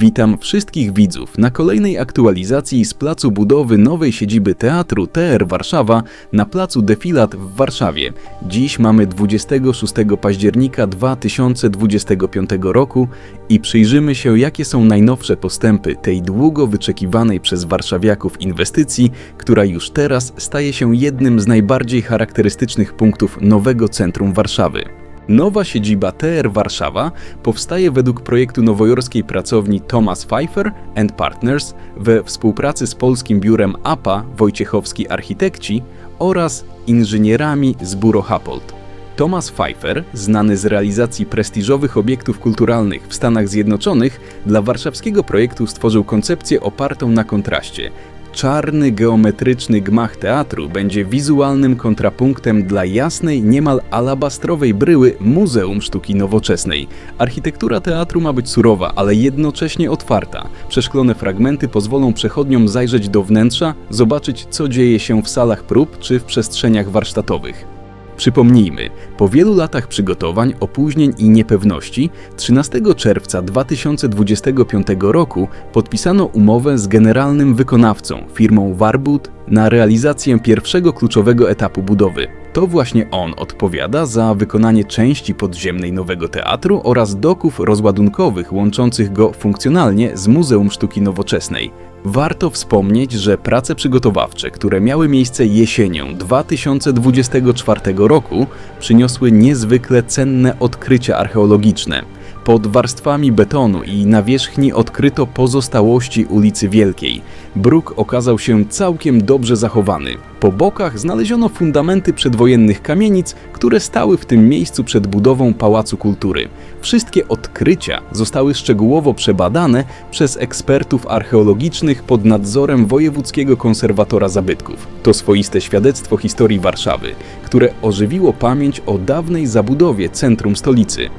Witam wszystkich widzów na kolejnej aktualizacji z placu budowy nowej siedziby teatru TR Warszawa na placu Defilat w Warszawie. Dziś mamy 26 października 2025 roku i przyjrzymy się, jakie są najnowsze postępy tej długo wyczekiwanej przez warszawiaków inwestycji, która już teraz staje się jednym z najbardziej charakterystycznych punktów nowego centrum Warszawy. Nowa siedziba TR Warszawa powstaje według projektu nowojorskiej pracowni Thomas Pfeiffer and Partners we współpracy z polskim biurem APA Wojciechowski Architekci oraz inżynierami z Buro Happold. Thomas Pfeiffer, znany z realizacji prestiżowych obiektów kulturalnych w Stanach Zjednoczonych, dla warszawskiego projektu stworzył koncepcję opartą na kontraście. Czarny, geometryczny gmach teatru będzie wizualnym kontrapunktem dla jasnej, niemal alabastrowej bryły Muzeum Sztuki Nowoczesnej. Architektura teatru ma być surowa, ale jednocześnie otwarta. Przeszklone fragmenty pozwolą przechodniom zajrzeć do wnętrza, zobaczyć co dzieje się w salach prób czy w przestrzeniach warsztatowych. Przypomnijmy, po wielu latach przygotowań, opóźnień i niepewności, 13 czerwca 2025 roku podpisano umowę z generalnym wykonawcą, firmą Warbut, na realizację pierwszego kluczowego etapu budowy. To właśnie on odpowiada za wykonanie części podziemnej nowego teatru oraz doków rozładunkowych łączących go funkcjonalnie z Muzeum Sztuki Nowoczesnej. Warto wspomnieć, że prace przygotowawcze, które miały miejsce jesienią 2024 roku, przyniosły niezwykle cenne odkrycia archeologiczne. Pod warstwami betonu i na wierzchni odkryto pozostałości ulicy Wielkiej. Bruk okazał się całkiem dobrze zachowany. Po bokach znaleziono fundamenty przedwojennych kamienic, które stały w tym miejscu przed budową Pałacu Kultury. Wszystkie odkrycia zostały szczegółowo przebadane przez ekspertów archeologicznych pod nadzorem Wojewódzkiego Konserwatora Zabytków. To swoiste świadectwo historii Warszawy, które ożywiło pamięć o dawnej zabudowie centrum stolicy.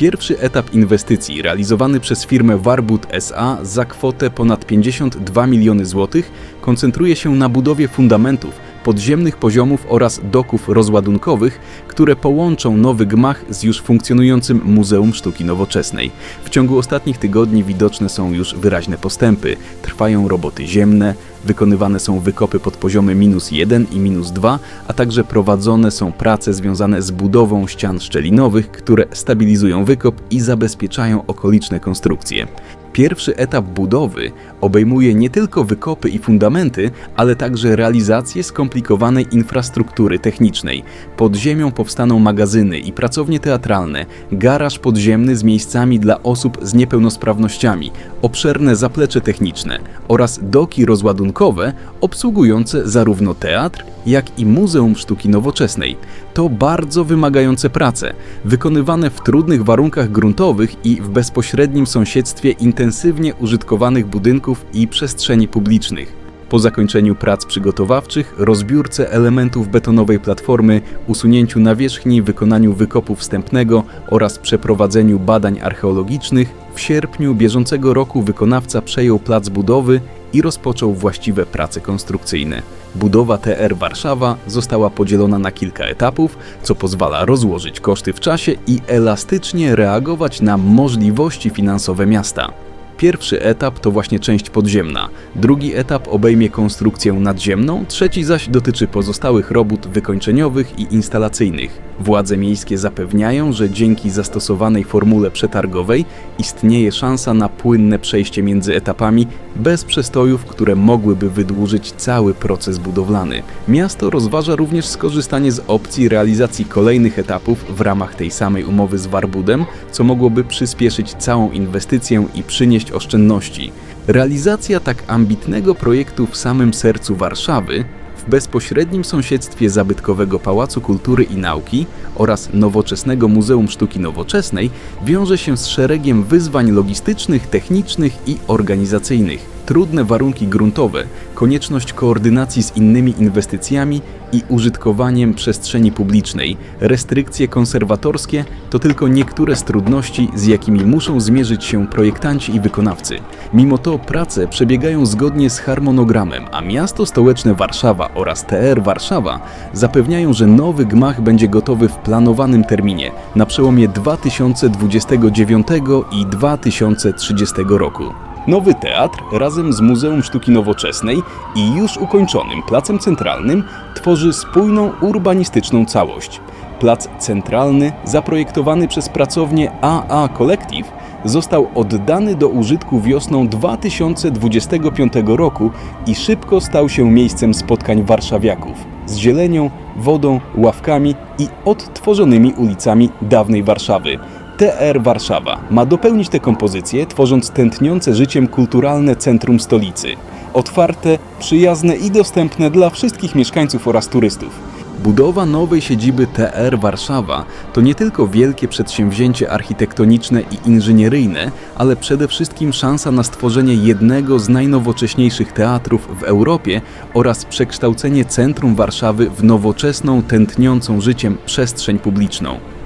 Pierwszy etap inwestycji realizowany przez firmę Warbut SA za kwotę ponad 52 miliony złotych koncentruje się na budowie fundamentów, podziemnych poziomów oraz doków rozładunkowych, które połączą nowy gmach z już funkcjonującym Muzeum Sztuki Nowoczesnej. W ciągu ostatnich tygodni widoczne są już wyraźne postępy. Trwają roboty ziemne, wykonywane są wykopy pod poziomy minus 1 i minus 2, a także prowadzone są prace związane z budową ścian szczelinowych, które stabilizują wykop i zabezpieczają okoliczne konstrukcje. Pierwszy etap budowy obejmuje nie tylko wykopy i fundamenty, ale także realizację skomplikowanej infrastruktury technicznej. Pod ziemią powstaną magazyny i pracownie teatralne, garaż podziemny z miejscami dla osób z niepełnosprawnościami, obszerne zaplecze techniczne oraz doki rozładunkowe obsługujące zarówno teatr, jak i Muzeum Sztuki Nowoczesnej. To bardzo wymagające prace, wykonywane w trudnych warunkach gruntowych i w bezpośrednim sąsiedztwie intensywnie użytkowanych budynków i przestrzeni publicznych. Po zakończeniu prac przygotowawczych, rozbiórce elementów betonowej platformy, usunięciu nawierzchni, wykonaniu wykopu wstępnego oraz przeprowadzeniu badań archeologicznych, w sierpniu bieżącego roku wykonawca przejął plac budowy i rozpoczął właściwe prace konstrukcyjne. Budowa TR Warszawa została podzielona na kilka etapów, co pozwala rozłożyć koszty w czasie i elastycznie reagować na możliwości finansowe miasta. Pierwszy etap to właśnie część podziemna, drugi etap obejmie konstrukcję nadziemną, trzeci zaś dotyczy pozostałych robót wykończeniowych i instalacyjnych. Władze miejskie zapewniają, że dzięki zastosowanej formule przetargowej istnieje szansa na płynne przejście między etapami bez przestojów, które mogłyby wydłużyć cały proces budowlany. Miasto rozważa również skorzystanie z opcji realizacji kolejnych etapów w ramach tej samej umowy z Warbudem, co mogłoby przyspieszyć całą inwestycję i przynieść oszczędności. Realizacja tak ambitnego projektu w samym sercu Warszawy w bezpośrednim sąsiedztwie zabytkowego Pałacu Kultury i Nauki oraz nowoczesnego Muzeum Sztuki Nowoczesnej wiąże się z szeregiem wyzwań logistycznych, technicznych i organizacyjnych. Trudne warunki gruntowe, konieczność koordynacji z innymi inwestycjami i użytkowaniem przestrzeni publicznej, restrykcje konserwatorskie to tylko niektóre z trudności, z jakimi muszą zmierzyć się projektanci i wykonawcy. Mimo to prace przebiegają zgodnie z harmonogramem, a miasto stołeczne Warszawa oraz TR Warszawa zapewniają, że nowy gmach będzie gotowy w planowanym terminie na przełomie 2029 i 2030 roku. Nowy teatr razem z Muzeum Sztuki Nowoczesnej i już ukończonym Placem Centralnym tworzy spójną urbanistyczną całość. Plac Centralny, zaprojektowany przez pracownię AA Collective, został oddany do użytku wiosną 2025 roku i szybko stał się miejscem spotkań warszawiaków z zielenią, wodą, ławkami i odtworzonymi ulicami dawnej Warszawy. TR Warszawa ma dopełnić tę kompozycję, tworząc tętniące życiem kulturalne centrum stolicy. Otwarte, przyjazne i dostępne dla wszystkich mieszkańców oraz turystów. Budowa nowej siedziby TR Warszawa to nie tylko wielkie przedsięwzięcie architektoniczne i inżynieryjne, ale przede wszystkim szansa na stworzenie jednego z najnowocześniejszych teatrów w Europie oraz przekształcenie centrum Warszawy w nowoczesną, tętniącą życiem przestrzeń publiczną.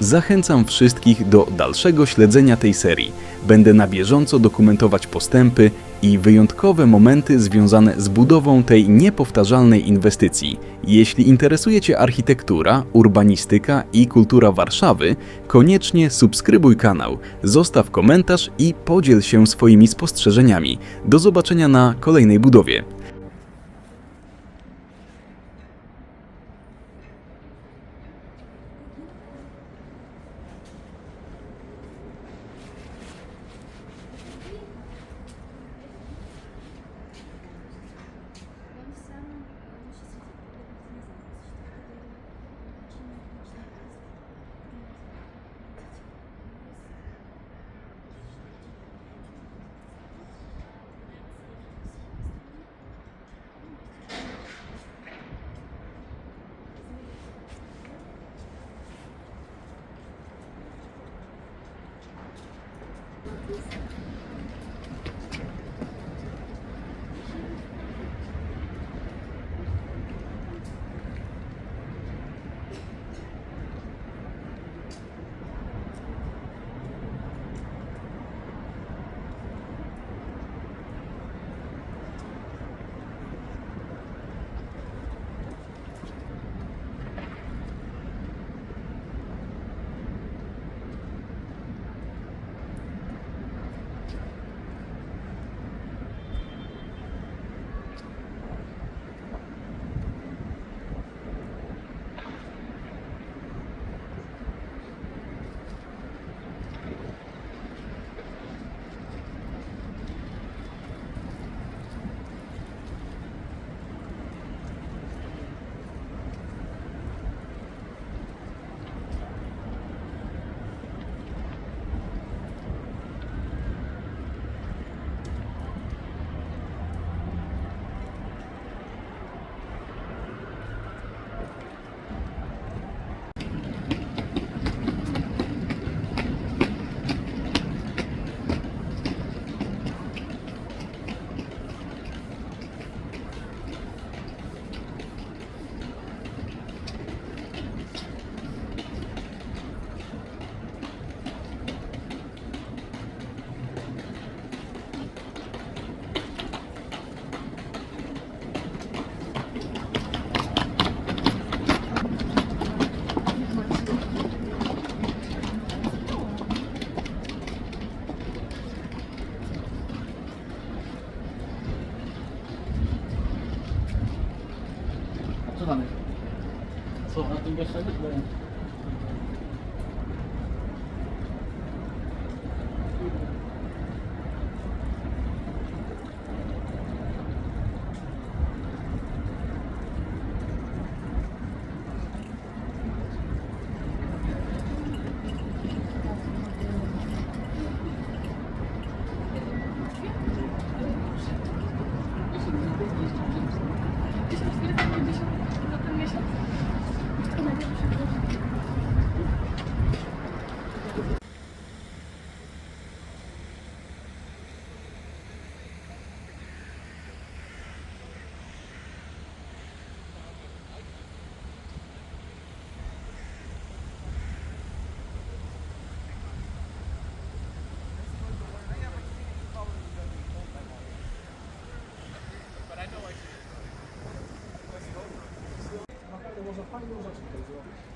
Zachęcam wszystkich do dalszego śledzenia tej serii. Będę na bieżąco dokumentować postępy i wyjątkowe momenty związane z budową tej niepowtarzalnej inwestycji. Jeśli interesuje Cię architektura, urbanistyka i kultura Warszawy, koniecznie subskrybuj kanał, zostaw komentarz i podziel się swoimi spostrzeżeniami. Do zobaczenia na kolejnej budowie. Co, 동영상 파리 동영상 찍 되죠.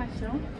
caixão.